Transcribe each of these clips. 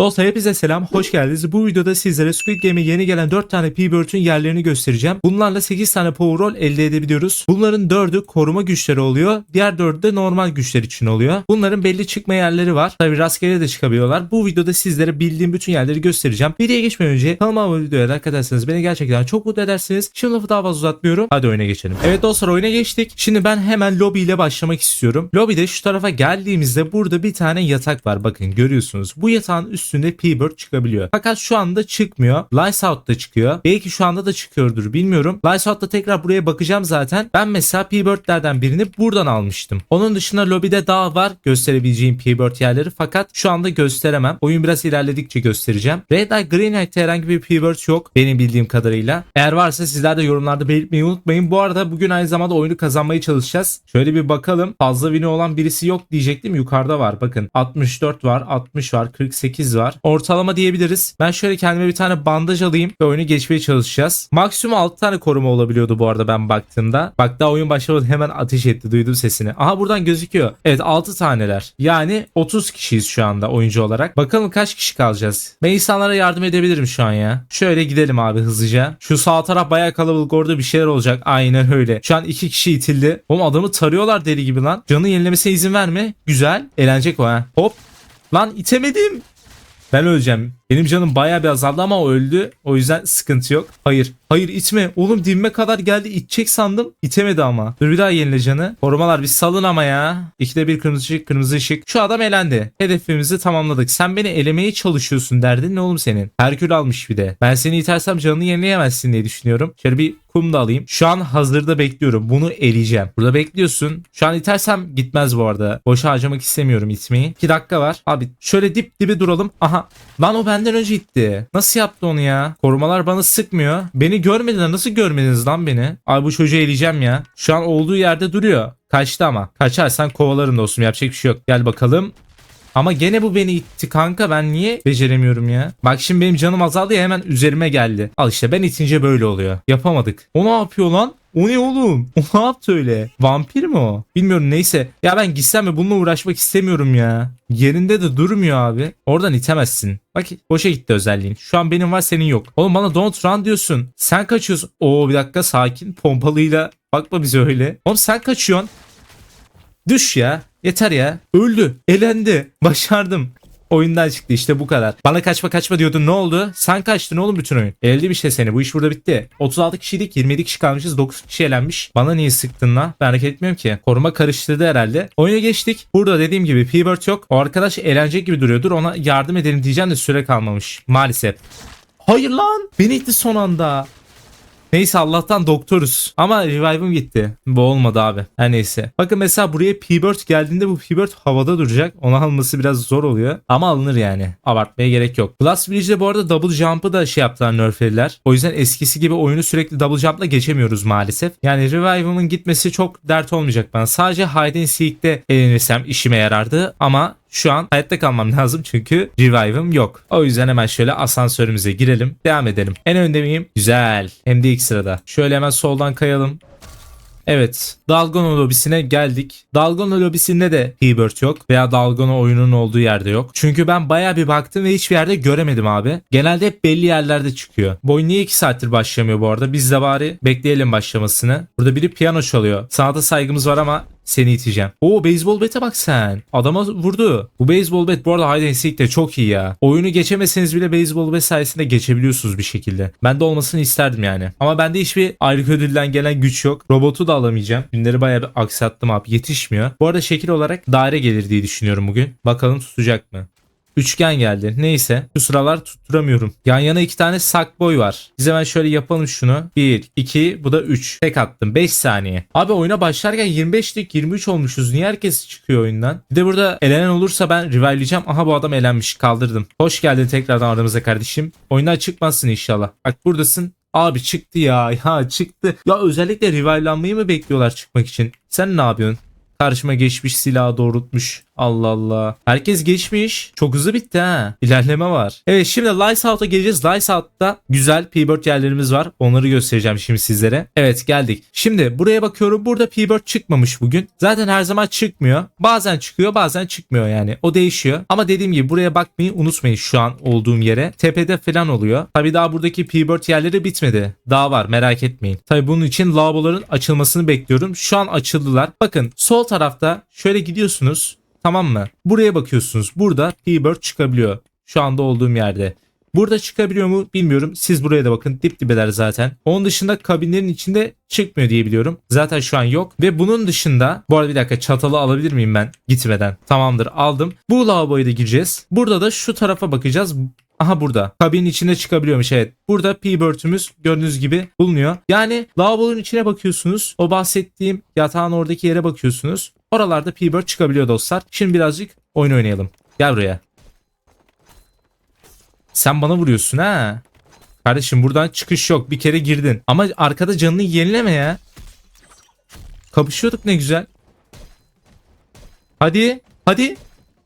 Dostlar hepinize selam, hoş geldiniz. Bu videoda sizlere Squid Game'e yeni gelen 4 tane P-Bird'ün yerlerini göstereceğim. Bunlarla 8 tane power roll elde edebiliyoruz. Bunların 4'ü koruma güçleri oluyor. Diğer 4'ü de normal güçler için oluyor. Bunların belli çıkma yerleri var. Tabi rastgele de çıkabiliyorlar. Bu videoda sizlere bildiğim bütün yerleri göstereceğim. Videoya geçmeden önce kanalıma abone videoya like atarsanız beni gerçekten çok mutlu edersiniz. Şimdi lafı daha fazla uzatmıyorum. Hadi oyuna geçelim. Evet dostlar oyuna geçtik. Şimdi ben hemen lobi ile başlamak istiyorum. Lobide şu tarafa geldiğimizde burada bir tane yatak var. Bakın görüyorsunuz. Bu yatağın üstünde P-Bird çıkabiliyor. Fakat şu anda çıkmıyor. Lights Out'ta çıkıyor. Belki şu anda da çıkıyordur bilmiyorum. Lights Out'ta tekrar buraya bakacağım zaten. Ben mesela P-Bird'lerden birini buradan almıştım. Onun dışında lobide daha var gösterebileceğim P-Bird yerleri fakat şu anda gösteremem. Oyun biraz ilerledikçe göstereceğim. Red Eye Green Eye'te herhangi bir P-Bird yok benim bildiğim kadarıyla. Eğer varsa sizler de yorumlarda belirtmeyi unutmayın. Bu arada bugün aynı zamanda oyunu kazanmaya çalışacağız. Şöyle bir bakalım. Fazla win'i olan birisi yok diyecektim. Yukarıda var. Bakın 64 var, 60 var, 48 var. Ortalama diyebiliriz. Ben şöyle kendime bir tane bandaj alayım ve oyunu geçmeye çalışacağız. Maksimum 6 tane koruma olabiliyordu bu arada ben baktığımda. Bak daha oyun başlamadı hemen ateş etti. Duydum sesini. Aha buradan gözüküyor. Evet 6 taneler. Yani 30 kişiyiz şu anda oyuncu olarak. Bakalım kaç kişi kalacağız. Ben insanlara yardım edebilirim şu an ya. Şöyle gidelim abi hızlıca. Şu sağ taraf bayağı kalabalık orada bir şeyler olacak. Aynen öyle. Şu an 2 kişi itildi. Oğlum adamı tarıyorlar deli gibi lan. Canı yenilemesine izin verme. Güzel. Eğlenecek o ha. Hop. Lan itemedim. Ben öleceğim. Benim canım bayağı bir azaldı ama öldü. O yüzden sıkıntı yok. Hayır. Hayır itme. Oğlum dibime kadar geldi. İtecek sandım. İtemedi ama. Dur bir daha yenile canı. Korumalar bir salın ama ya. İkide bir kırmızı ışık kırmızı ışık. Şu adam elendi. Hedefimizi tamamladık. Sen beni elemeye çalışıyorsun derdin ne oğlum senin? Herkül almış bir de. Ben seni itersem canını yenileyemezsin diye düşünüyorum. Şöyle bir kum da alayım. Şu an hazırda bekliyorum. Bunu eleyeceğim. Burada bekliyorsun. Şu an itersem gitmez bu arada. Boşa harcamak istemiyorum itmeyi. 2 dakika var. Abi şöyle dip dibe duralım. Aha. Lan o benden önce itti. Nasıl yaptı onu ya? Korumalar bana sıkmıyor. Beni görmediler. Nasıl görmediniz lan beni? Abi bu çocuğu eleyeceğim ya. Şu an olduğu yerde duruyor. Kaçtı ama. Kaçarsan kovalarım dostum. Yapacak bir şey yok. Gel bakalım. Ama gene bu beni itti kanka ben niye beceremiyorum ya? Bak şimdi benim canım azaldı ya hemen üzerime geldi. Al işte ben itince böyle oluyor. Yapamadık. O ne yapıyor lan? O ne oğlum? O ne yaptı öyle? Vampir mi o? Bilmiyorum neyse. Ya ben gitsem ve bununla uğraşmak istemiyorum ya. Yerinde de durmuyor abi. Oradan itemezsin. Bak boşa gitti özelliğin. Şu an benim var senin yok. Oğlum bana don't run diyorsun. Sen kaçıyorsun. Oo bir dakika sakin. Pompalıyla bakma bize öyle. Oğlum sen kaçıyorsun. Düş ya. Yeter ya. Öldü. Elendi. Başardım. Oyundan çıktı işte bu kadar. Bana kaçma kaçma diyordun ne oldu? Sen kaçtın oğlum bütün oyun. Eldi bir şey seni bu iş burada bitti. 36 kişiydik 27 kişi kalmışız 9 kişi elenmiş. Bana niye sıktın lan? Ben hareket etmiyorum ki. Koruma karıştırdı herhalde. Oyuna geçtik. Burada dediğim gibi P-Bird yok. O arkadaş eğlenecek gibi duruyordur. Ona yardım edelim diyeceğim de süre kalmamış. Maalesef. Hayır lan. Beni itti son anda. Neyse Allah'tan doktoruz. Ama revive'ım gitti. Bu olmadı abi. Her neyse. Bakın mesela buraya P-Bird geldiğinde bu P-Bird havada duracak. Onu alması biraz zor oluyor. Ama alınır yani. Abartmaya gerek yok. Blast Bridge'de bu arada double jump'ı da şey yaptılar nerflediler. O yüzden eskisi gibi oyunu sürekli double jump'la geçemiyoruz maalesef. Yani revive'ımın gitmesi çok dert olmayacak bana. Sadece hide and seek'te eğlenirsem işime yarardı. Ama şu an hayatta kalmam lazım çünkü revive'ım yok. O yüzden hemen şöyle asansörümüze girelim. Devam edelim. En önde miyim? Güzel. Hem de ilk sırada. Şöyle hemen soldan kayalım. Evet. Dalgona lobisine geldik. Dalgona lobisinde de P-Bird yok veya Dalgona oyunun olduğu yerde yok. Çünkü ben baya bir baktım ve hiçbir yerde göremedim abi. Genelde hep belli yerlerde çıkıyor. Bu oyun niye 2 saattir başlamıyor bu arada? Biz de bari bekleyelim başlamasını. Burada biri piyano çalıyor. Sanata saygımız var ama seni iteceğim. Oo beyzbol bete bak sen. Adama vurdu. Bu beyzbol bet bu arada hide and de çok iyi ya. Oyunu geçemeseniz bile beyzbol bet sayesinde geçebiliyorsunuz bir şekilde. Ben de olmasını isterdim yani. Ama bende hiçbir ayrık ödülden gelen güç yok. Robotu da alamayacağım. Günleri bayağı bir aksattım abi. Yetişmiyor. Bu arada şekil olarak daire gelir diye düşünüyorum bugün. Bakalım tutacak mı? Üçgen geldi. Neyse. Şu sıralar tutturamıyorum. Yan yana iki tane sak boy var. Biz hemen şöyle yapalım şunu. 1, 2, bu da 3. Tek attım. 5 saniye. Abi oyuna başlarken 25'lik 23 olmuşuz. Niye herkes çıkıyor oyundan? Bir de burada elenen olursa ben revive'leyeceğim. Aha bu adam elenmiş. Kaldırdım. Hoş geldin tekrardan aramıza kardeşim. Oyundan çıkmazsın inşallah. Bak buradasın. Abi çıktı ya. Ya çıktı. Ya özellikle revive'lanmayı mı bekliyorlar çıkmak için? Sen ne yapıyorsun? Karşıma geçmiş silahı doğrultmuş. Allah Allah. Herkes geçmiş. Çok hızlı bitti ha. İlerleme var. Evet şimdi Lights Out'a geleceğiz. Lights Out'ta güzel P-Bird yerlerimiz var. Onları göstereceğim şimdi sizlere. Evet geldik. Şimdi buraya bakıyorum. Burada P-Bird çıkmamış bugün. Zaten her zaman çıkmıyor. Bazen çıkıyor bazen çıkmıyor yani. O değişiyor. Ama dediğim gibi buraya bakmayı unutmayın şu an olduğum yere. Tepede falan oluyor. Tabi daha buradaki P-Bird yerleri bitmedi. Daha var merak etmeyin. Tabi bunun için lavaboların açılmasını bekliyorum. Şu an açıldılar. Bakın sol tarafta şöyle gidiyorsunuz. Tamam mı? Buraya bakıyorsunuz. Burada P-Bird çıkabiliyor. Şu anda olduğum yerde. Burada çıkabiliyor mu bilmiyorum. Siz buraya da bakın. Dip dibeler zaten. Onun dışında kabinlerin içinde çıkmıyor diye biliyorum. Zaten şu an yok. Ve bunun dışında bu arada bir dakika çatalı alabilir miyim ben gitmeden? Tamamdır aldım. Bu lavaboya da gireceğiz. Burada da şu tarafa bakacağız. Aha burada. Kabinin içine çıkabiliyormuş evet. Burada P-Bird'ümüz gördüğünüz gibi bulunuyor. Yani lavabonun içine bakıyorsunuz. O bahsettiğim yatağın oradaki yere bakıyorsunuz. Oralarda P-Bird çıkabiliyor dostlar. Şimdi birazcık oyun oynayalım. Gel buraya. Sen bana vuruyorsun ha. Kardeşim buradan çıkış yok. Bir kere girdin. Ama arkada canını yenileme ya. Kapışıyorduk ne güzel. Hadi. Hadi.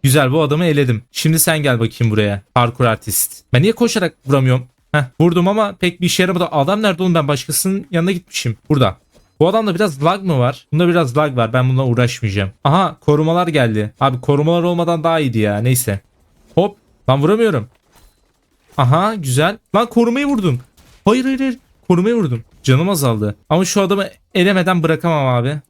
Güzel bu adamı eledim. Şimdi sen gel bakayım buraya. Parkur artist. Ben niye koşarak vuramıyorum? Heh, vurdum ama pek bir işe yaramadı. Adam nerede oğlum ben başkasının yanına gitmişim. Burada. Bu adamda biraz lag mı var? Bunda biraz lag var. Ben bununla uğraşmayacağım. Aha korumalar geldi. Abi korumalar olmadan daha iyiydi ya. Neyse. Hop. Lan vuramıyorum. Aha güzel. Lan korumayı vurdum. Hayır hayır hayır. Korumayı vurdum. Canım azaldı. Ama şu adamı elemeden bırakamam abi.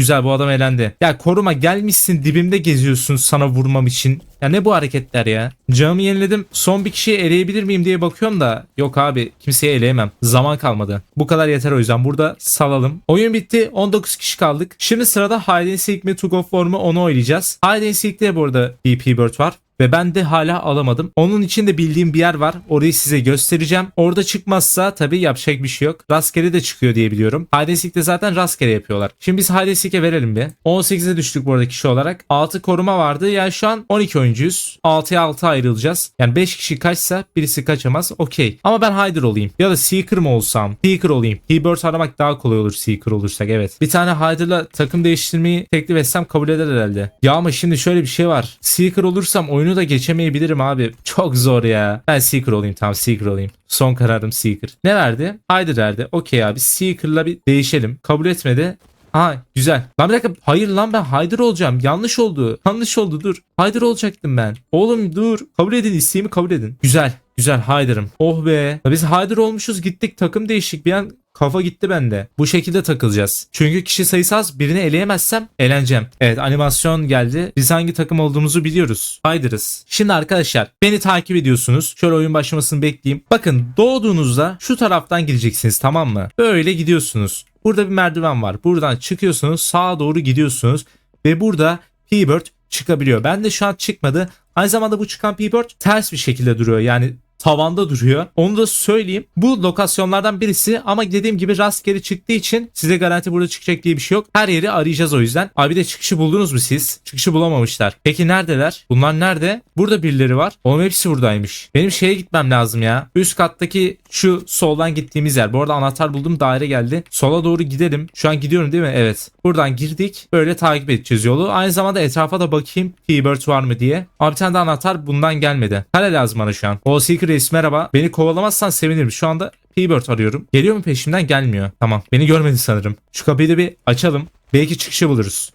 Güzel bu adam elendi. Ya koruma gelmişsin dibimde geziyorsun sana vurmam için. Ya ne bu hareketler ya? Canımı yeniledim. Son bir kişiyi eleyebilir miyim diye bakıyorum da. Yok abi kimseyi eleyemem. Zaman kalmadı. Bu kadar yeter o yüzden. Burada salalım. Oyun bitti. 19 kişi kaldık. Şimdi sırada Hide and Seek mi Tug of War mu onu oynayacağız. Hide and Seek'te bu arada BP Bird var. Ve ben de hala alamadım. Onun için de bildiğim bir yer var. Orayı size göstereceğim. Orada çıkmazsa tabii yapacak bir şey yok. Rastgele de çıkıyor diye biliyorum. Hadesik'te zaten rastgele yapıyorlar. Şimdi biz Hadesik'e verelim bir. 18'e düştük bu arada kişi olarak. 6 koruma vardı. Yani şu an 12 oyuncuyuz. 6'ya 6 ayrılacağız. Yani 5 kişi kaçsa birisi kaçamaz. Okey. Ama ben Hyder olayım. Ya da Seeker mı olsam? Seeker olayım. T-Bird aramak daha kolay olur Seeker olursak evet. Bir tane Hyder'la takım değiştirmeyi teklif etsem kabul eder herhalde. Ya ama şimdi şöyle bir şey var. Seeker olursam oyunu da geçemeyebilirim abi. Çok zor ya. Ben Seeker olayım tamam Seeker olayım. Son kararım Seeker. Ne verdi? Hyder verdi. Okey abi Seeker'la bir değişelim. Kabul etmedi. Ha güzel. Lan bir dakika. Hayır lan ben Hyder olacağım. Yanlış oldu. Yanlış oldu dur. Hyder olacaktım ben. Oğlum dur. Kabul edin isteğimi kabul edin. Güzel. Güzel Hyder'ım. Oh be. Ya Biz Hyder olmuşuz gittik takım değişik bir an kafa gitti bende. Bu şekilde takılacağız. Çünkü kişi sayısı az birini eleyemezsem eleneceğim. Evet animasyon geldi. Biz hangi takım olduğumuzu biliyoruz. Hyder'ız. Şimdi arkadaşlar beni takip ediyorsunuz. Şöyle oyun başlamasını bekleyeyim. Bakın doğduğunuzda şu taraftan gireceksiniz tamam mı? Böyle gidiyorsunuz. Burada bir merdiven var. Buradan çıkıyorsunuz sağa doğru gidiyorsunuz. Ve burada P-Bird çıkabiliyor. Ben de şu an çıkmadı. Aynı zamanda bu çıkan P-Bird ters bir şekilde duruyor. Yani tavanda duruyor. Onu da söyleyeyim. Bu lokasyonlardan birisi ama dediğim gibi rastgele çıktığı için size garanti burada çıkacak diye bir şey yok. Her yeri arayacağız o yüzden. Abi de çıkışı buldunuz mu siz? Çıkışı bulamamışlar. Peki neredeler? Bunlar nerede? Burada birileri var. Oğlum hepsi buradaymış. Benim şeye gitmem lazım ya. Üst kattaki şu soldan gittiğimiz yer. Bu arada anahtar buldum daire geldi. Sola doğru gidelim. Şu an gidiyorum değil mi? Evet. Buradan girdik. Böyle takip edeceğiz yolu. Aynı zamanda etrafa da bakayım. T-Bird var mı diye. Abi bir tane de anahtar bundan gelmedi. Kale lazım bana şu an. O Secret Reis merhaba. Beni kovalamazsan sevinirim. Şu anda P-Bird arıyorum. Geliyor mu peşimden? Gelmiyor. Tamam. Beni görmedi sanırım. Şu kapıyı da bir açalım. Belki çıkışı buluruz.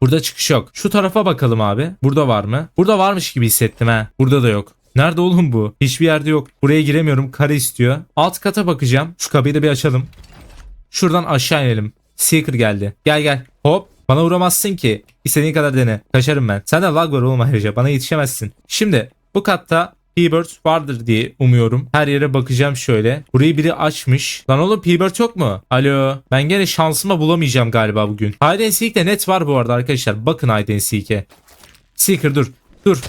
Burada çıkış yok. Şu tarafa bakalım abi. Burada var mı? Burada varmış gibi hissettim ha. Burada da yok. Nerede oğlum bu? Hiçbir yerde yok. Buraya giremiyorum. Kare istiyor. Alt kata bakacağım. Şu kapıyı da bir açalım. Şuradan aşağı inelim. Seeker geldi. Gel gel. Hop. Bana vuramazsın ki. İstediğin kadar dene. Kaçarım ben. Sende lag var oğlum ayrıca. Bana yetişemezsin. Şimdi bu katta P-Bird vardır diye umuyorum. Her yere bakacağım şöyle. Burayı biri açmış. Lan oğlum P-Bird yok mu? Alo. Ben gene şansıma bulamayacağım galiba bugün. Hide Seek'te net var bu arada arkadaşlar. Bakın Hide Seek'e. Seeker dur. Dur.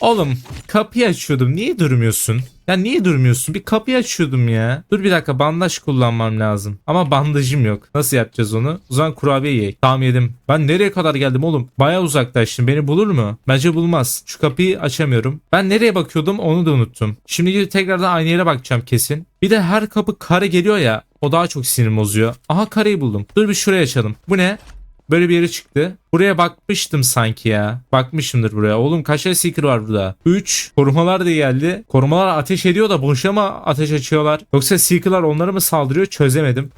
Oğlum kapıyı açıyordum. Niye durmuyorsun? Ya niye durmuyorsun? Bir kapıyı açıyordum ya. Dur bir dakika bandaj kullanmam lazım. Ama bandajım yok. Nasıl yapacağız onu? O zaman kurabiye yiyek. Tamam yedim. Ben nereye kadar geldim oğlum? Baya uzaklaştım. Beni bulur mu? Bence bulmaz. Şu kapıyı açamıyorum. Ben nereye bakıyordum onu da unuttum. Şimdi tekrardan aynı yere bakacağım kesin. Bir de her kapı kare geliyor ya. O daha çok sinir bozuyor. Aha kareyi buldum. Dur bir şuraya açalım. Bu ne? Böyle bir yere çıktı. Buraya bakmıştım sanki ya. Bakmışımdır buraya. Oğlum kaç tane seeker var burada? 3. Korumalar da geldi. Korumalar ateş ediyor da boşa mı ateş açıyorlar? Yoksa seeker'lar onlara mı saldırıyor? Çözemedim.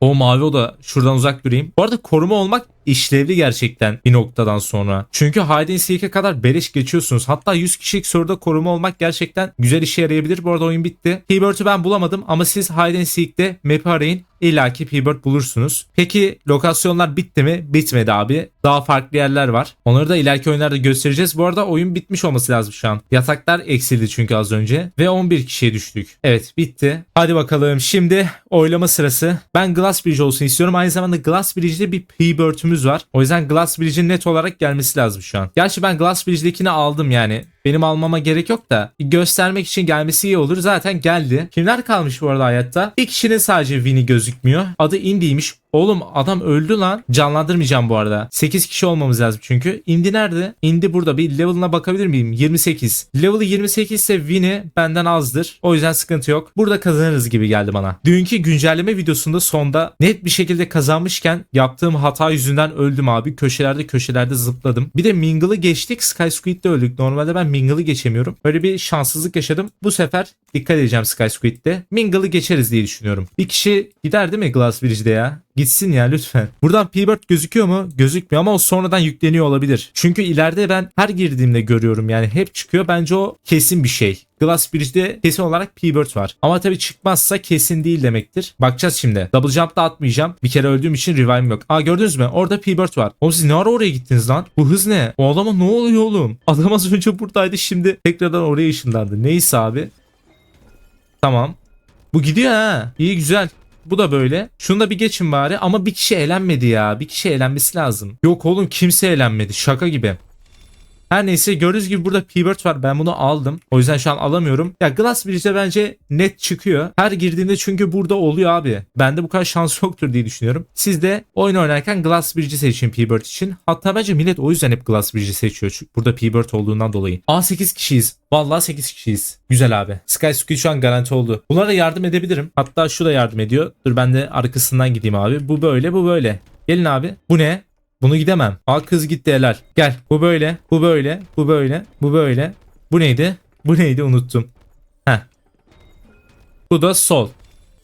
O mavi oda şuradan uzak durayım. Bu arada koruma olmak işlevli gerçekten bir noktadan sonra. Çünkü hide and seek'e kadar beleş geçiyorsunuz. Hatta 100 kişilik soruda koruma olmak gerçekten güzel işe yarayabilir. Bu arada oyun bitti. P-Bird'ü ben bulamadım ama siz hide and seek'te map'i arayın. İlla ki P-Bird bulursunuz. Peki lokasyonlar bitti mi? Bitmedi abi. Daha farklı yerler var. Onları da ileriki oyunlarda göstereceğiz. Bu arada oyun bitmiş olması lazım şu an. Yataklar eksildi çünkü az önce. Ve 11 kişiye düştük. Evet bitti. Hadi bakalım şimdi oylama sırası. Ben Glass Bridge olsun istiyorum. Aynı zamanda Glass Bridge'de bir P-Bird'ümüz var. O yüzden Glass Bridge'in net olarak gelmesi lazım şu an. Gerçi ben Glass Bridge'dekini aldım yani. Benim almama gerek yok da göstermek için gelmesi iyi olur. Zaten geldi. Kimler kalmış bu arada hayatta? Bir kişinin sadece Winnie gözükmüyor. Adı Indy'ymiş. Oğlum adam öldü lan. Canlandırmayacağım bu arada. 8 kişi olmamız lazım çünkü. Indy nerede? Indy burada. Bir level'ına bakabilir miyim? 28. Level'ı 28 ise Winnie benden azdır. O yüzden sıkıntı yok. Burada kazanırız gibi geldi bana. Dünkü güncelleme videosunda sonda net bir şekilde kazanmışken yaptığım hata yüzünden öldüm abi. Köşelerde köşelerde zıpladım. Bir de Mingle'ı geçtik. Sky Squid'de öldük. Normalde ben Mingle'ı geçemiyorum. Böyle bir şanssızlık yaşadım. Bu sefer dikkat edeceğim Sky Squid'de. Mingle'ı geçeriz diye düşünüyorum. Bir kişi gider değil mi Glass Bridge'de ya? Gitsin ya lütfen. Buradan P-Bird gözüküyor mu? Gözükmüyor ama o sonradan yükleniyor olabilir. Çünkü ileride ben her girdiğimde görüyorum yani hep çıkıyor. Bence o kesin bir şey. Glass Bridge'de kesin olarak P-Bird var. Ama tabii çıkmazsa kesin değil demektir. Bakacağız şimdi. Double jump da atmayacağım. Bir kere öldüğüm için revive'im yok. Aa gördünüz mü? Orada P-Bird var. Oğlum siz ne ara oraya gittiniz lan? Bu hız ne? O adama ne oluyor oğlum? Adam az önce buradaydı şimdi tekrardan oraya ışınlandı. Neyse abi. Tamam. Bu gidiyor ha. İyi güzel. Bu da böyle. Şunu da bir geçin bari ama bir kişi eğlenmedi ya. Bir kişi eğlenmesi lazım. Yok oğlum kimse eğlenmedi. Şaka gibi. Her neyse gördüğünüz gibi burada P-Bird var. Ben bunu aldım. O yüzden şu an alamıyorum. Ya Glass Bridge'de bence net çıkıyor. Her girdiğinde çünkü burada oluyor abi. Bende bu kadar şans yoktur diye düşünüyorum. Siz de oyun oynarken Glass Bridge'i seçin P-Bird için. Hatta bence millet o yüzden hep Glass Bridge'i seçiyor. Çünkü burada P-Bird olduğundan dolayı. Aa 8 kişiyiz. Vallahi 8 kişiyiz. Güzel abi. Sky Squid şu an garanti oldu. Bunlara yardım edebilirim. Hatta şu da yardım ediyor. Dur ben de arkasından gideyim abi. Bu böyle bu böyle. Gelin abi. Bu ne? Bunu gidemem. Al kız gitti helal. Gel. Bu böyle. Bu böyle. Bu böyle. Bu böyle. Bu neydi? Bu neydi unuttum. Heh. Bu da sol.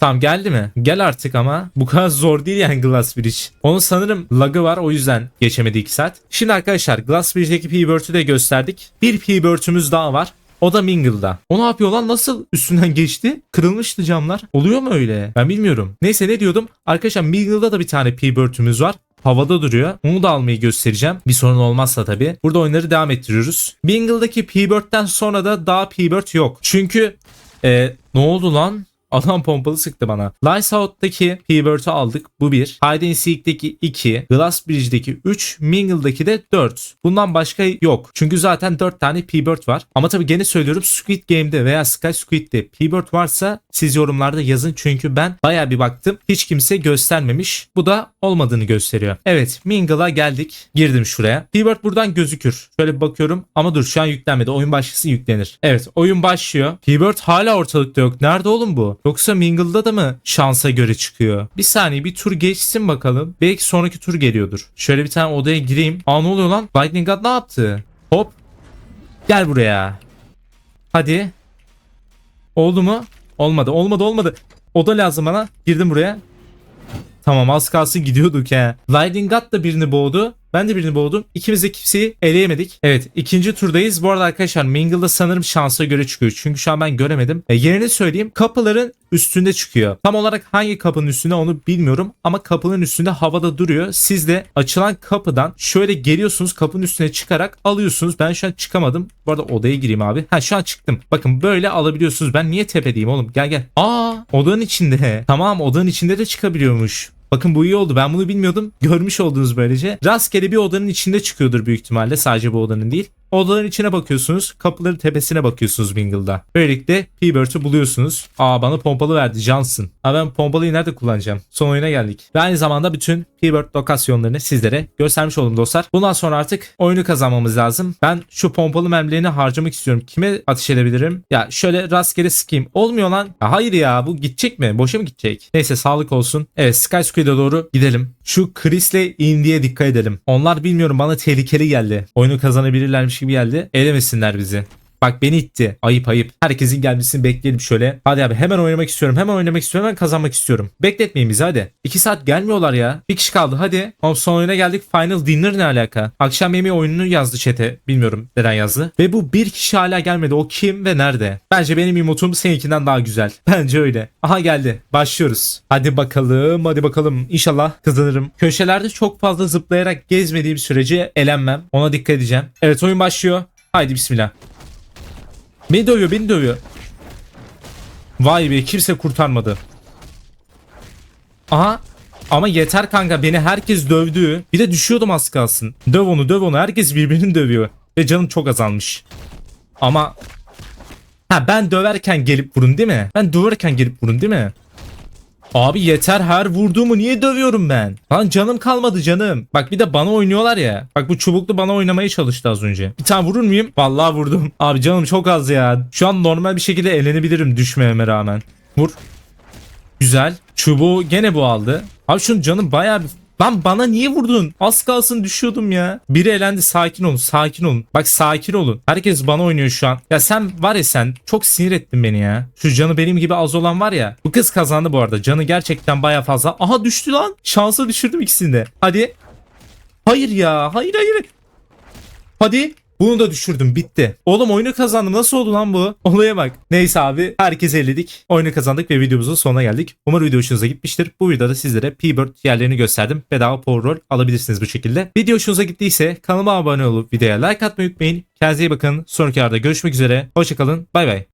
Tamam geldi mi? Gel artık ama. Bu kadar zor değil yani Glass Bridge. Onun sanırım lagı var o yüzden geçemedi 2 saat. Şimdi arkadaşlar Glass Bridge'deki P-Bird'ü de gösterdik. Bir P-Bird'ümüz daha var. O da Mingle'da. O ne yapıyor lan? Nasıl üstünden geçti? Kırılmıştı camlar. Oluyor mu öyle? Ben bilmiyorum. Neyse ne diyordum? Arkadaşlar Mingle'da da bir tane P-Bird'ümüz var. Havada duruyor. Onu da almayı göstereceğim. Bir sorun olmazsa tabii. Burada oyunları devam ettiriyoruz. Mingle'daki P-Bird'den sonra da daha P-Bird yok. Çünkü e, ne oldu lan? Adam pompalı sıktı bana. Lights Out'taki P-Bird'ü aldık. Bu bir. Hide and Seek'teki 2. Glass Bridge'deki 3. Mingle'daki de 4. Bundan başka yok. Çünkü zaten 4 tane P-Bird var. Ama tabii gene söylüyorum Squid Game'de veya Sky Squid'de P-Bird varsa siz yorumlarda yazın. Çünkü ben baya bir baktım. Hiç kimse göstermemiş. Bu da olmadığını gösteriyor. Evet Mingle'a geldik. Girdim şuraya. P-Bird buradan gözükür. Şöyle bir bakıyorum. Ama dur şu an yüklenmedi. Oyun başlasın yüklenir. Evet oyun başlıyor. P-Bird hala ortalıkta yok. Nerede oğlum bu? Yoksa Mingle'da da mı şansa göre çıkıyor? Bir saniye bir tur geçsin bakalım. Belki sonraki tur geliyordur. Şöyle bir tane odaya gireyim. Aa ne oluyor lan? Lightning God ne yaptı? Hop. Gel buraya. Hadi. Oldu mu? Olmadı. Olmadı olmadı. Oda lazım bana. Girdim buraya. Tamam az kalsın gidiyorduk he. Lightning God da birini boğdu. Ben de birini boğdum. İkimiz de kimseyi eleyemedik. Evet ikinci turdayız. Bu arada arkadaşlar Mingle'da sanırım şansa göre çıkıyor. Çünkü şu an ben göremedim. E, yerini söyleyeyim. Kapıların üstünde çıkıyor. Tam olarak hangi kapının üstünde onu bilmiyorum. Ama kapının üstünde havada duruyor. Siz de açılan kapıdan şöyle geliyorsunuz. Kapının üstüne çıkarak alıyorsunuz. Ben şu an çıkamadım. Bu arada odaya gireyim abi. Ha şu an çıktım. Bakın böyle alabiliyorsunuz. Ben niye tepedeyim oğlum? Gel gel. Aa odanın içinde. Tamam odanın içinde de çıkabiliyormuş. Bakın bu iyi oldu. Ben bunu bilmiyordum. Görmüş oldunuz böylece. Rastgele bir odanın içinde çıkıyordur büyük ihtimalle. Sadece bu odanın değil. Odaların içine bakıyorsunuz. Kapıların tepesine bakıyorsunuz Bingle'da. Böylelikle P-Bird'ü buluyorsunuz. Aa bana pompalı verdi Johnson. Ha ben pompalıyı nerede kullanacağım? Son oyuna geldik. Ve aynı zamanda bütün P-Bird lokasyonlarını sizlere göstermiş oldum dostlar. Bundan sonra artık oyunu kazanmamız lazım. Ben şu pompalı mermilerini harcamak istiyorum. Kime ateş edebilirim? Ya şöyle rastgele sıkayım. Olmuyor lan. Ya hayır ya bu gidecek mi? Boşa mı gidecek? Neyse sağlık olsun. Evet Sky Squid'e doğru gidelim. Şu Chris'le Indy'ye dikkat edelim. Onlar bilmiyorum bana tehlikeli geldi. Oyunu kazanabilirlermiş gibi geldi. Elemesinler bizi. Bak beni itti. Ayıp ayıp. Herkesin gelmesini bekleyelim şöyle. Hadi abi hemen oynamak istiyorum. Hemen oynamak istiyorum. Hemen kazanmak istiyorum. Bekletmeyin bizi hadi. 2 saat gelmiyorlar ya. Bir kişi kaldı hadi. Oğlum son oyuna geldik. Final Dinner ne alaka? Akşam yemeği oyununu yazdı chat'e. Bilmiyorum neden yazdı. Ve bu bir kişi hala gelmedi. O kim ve nerede? Bence benim emotum seninkinden daha güzel. Bence öyle. Aha geldi. Başlıyoruz. Hadi bakalım. Hadi bakalım. İnşallah kazanırım. Köşelerde çok fazla zıplayarak gezmediğim sürece elenmem. Ona dikkat edeceğim. Evet oyun başlıyor. Haydi bismillah. Beni dövüyor beni dövüyor. Vay be kimse kurtarmadı. Aha ama yeter kanka beni herkes dövdü. Bir de düşüyordum az kalsın. Döv onu döv onu herkes birbirini dövüyor. Ve canım çok azalmış. Ama Ha ben döverken gelip vurun değil mi? Ben döverken gelip vurun değil mi? Abi yeter her vurduğumu niye dövüyorum ben? Lan canım kalmadı canım. Bak bir de bana oynuyorlar ya. Bak bu çubuklu bana oynamaya çalıştı az önce. Bir tane vurur muyum? Vallahi vurdum. Abi canım çok az ya. Şu an normal bir şekilde eğlenebilirim düşmeme rağmen. Vur. Güzel. Çubuğu gene bu aldı. Abi şunun canı bayağı bir... Lan bana niye vurdun? Az kalsın düşüyordum ya. Biri elendi sakin olun sakin olun. Bak sakin olun. Herkes bana oynuyor şu an. Ya sen var ya sen çok sinir ettin beni ya. Şu canı benim gibi az olan var ya. Bu kız kazandı bu arada. Canı gerçekten baya fazla. Aha düştü lan. Şansa düşürdüm ikisini de. Hadi. Hayır ya. Hayır hayır. Hadi. Bunu da düşürdüm bitti. Oğlum oyunu kazandım nasıl oldu lan bu? Olaya bak. Neyse abi herkes elledik. Oyunu kazandık ve videomuzun sonuna geldik. Umarım video hoşunuza gitmiştir. Bu videoda sizlere P-Bird yerlerini gösterdim. Bedava power roll alabilirsiniz bu şekilde. Video hoşunuza gittiyse kanalıma abone olup videoya like atmayı unutmayın. Kendinize iyi bakın. Sonraki arada görüşmek üzere. Hoşçakalın. Bay bay.